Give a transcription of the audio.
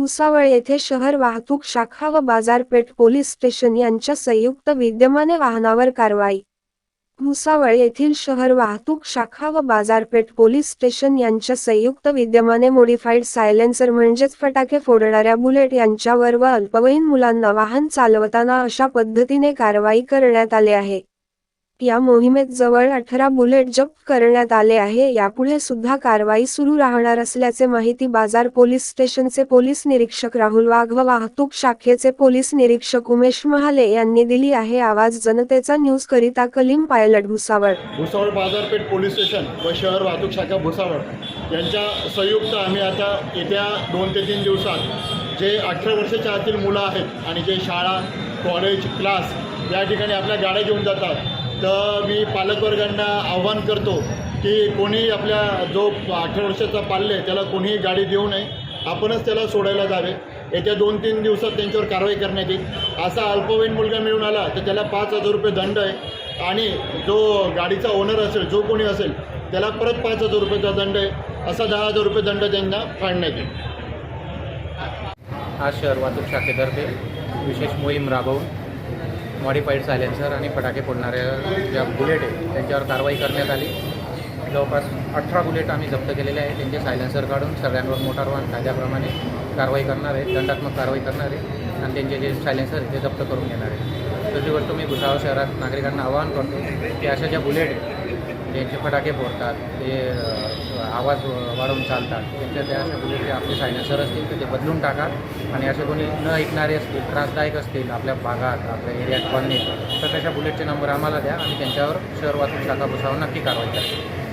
भुसावळ येथे शहर वाहतूक शाखा व बाजारपेठ पोलीस स्टेशन यांच्या संयुक्त विद्यमाने वाहनावर कारवाई. भुसावळ येथील शहर वाहतूक शाखा व बाजारपेठ पोलीस स्टेशन यांच्या संयुक्त विद्यमाने मोडिफाईड सायलेन्सर म्हणजेच फटाके फोडणाऱ्या बुलेट यांच्यावर व अल्पवयीन मुलांना वाहन चालवताना अशा पद्धतीने कारवाई करण्यात आले आहे. या मोहिमेत जवळ अठरा बुलेट जप्त करण्यात आले आहे. यापुढे सुद्धा कारवाई सुरू राहणार असल्याचे माहिती बाजार पोलीस स्टेशनचे पोलीस निरीक्षक राहुल वाघ व वाहतूक शाखेचे पोलीस निरीक्षक उमेश महाले यांनी दिली आहे. आवाज जनतेचा न्यूज करिता कलीम पायलट भुसावळ. भुसावळ बाजारपेठ पोलीस स्टेशन व शहर वाहतूक शाखा भुसावळ यांच्या संयुक्त आम्ही आता येत्या दोन ते तीन दिवसात जे अठरा वर्षाच्या आतील मुलं आहेत आणि जे शाळा कॉलेज क्लास या ठिकाणी आपल्या गाड्या घेऊन जातात तर मी पालकवर्गांना आव्हान करतो की कोणी आपल्या जो अठरा वर्षाचा पाल्य आहे त्याला कोणीही गाडी देऊ नये. आपणच त्याला सोडायला जावे. येत्या दोन तीन दिवसात त्यांच्यावर कारवाई करण्यात येईल. असा अल्पवयीन मुलगा मिळून आला तर त्याला पाच हजार रुपये दंड आहे. आणि जो गाडीचा ओनर असेल जो कोणी असेल त्याला परत पाच हजार रुपयाचा दंड आहे. असा दहा हजार रुपये दंड त्यांना फाडण्यात येईल. आज शहर वाहतूक शाखेतर्फे विशेष मोहीम राबवून मॉडिफाईड सायलेन्सर आणि फटाके फोडणाऱ्या ज्या बुलेट आहेत त्यांच्यावर कारवाई करण्यात आली. जवळपास अठरा बुलेट आम्ही जप्त केलेले आहे त्यांचे सायलेन्सर काढून सगळ्यांवर मोटार वाहन कायद्याप्रमाणे कारवाई करणार आहे दंडात्मक कारवाई करणार आहे आणि त्यांचे जे सायलेन्सर आहेत ते जप्त करून घेणार आहे दुसरी गोष्ट मी भुसावळ शहरात नागरिकांना आवाहन करतो की अशा ज्या बुलेट आहेत ज्यांचे फटाके फोडतात ते आवाज वाढवून चालतात. त्यांच्या त्या अशा गोष्टी आपले सायनसर असतील तर ते बदलून टाका. आणि असे कोणी न ऐकणारे असतील त्रासदायक असतील आपल्या भागात आपल्या एरियात कॉलनीत तर तशा बुलेटचे नंबर आम्हाला द्या आणि त्यांच्यावर शहर वाहतूक शाखा भुसावळ नक्की कारवाई करा.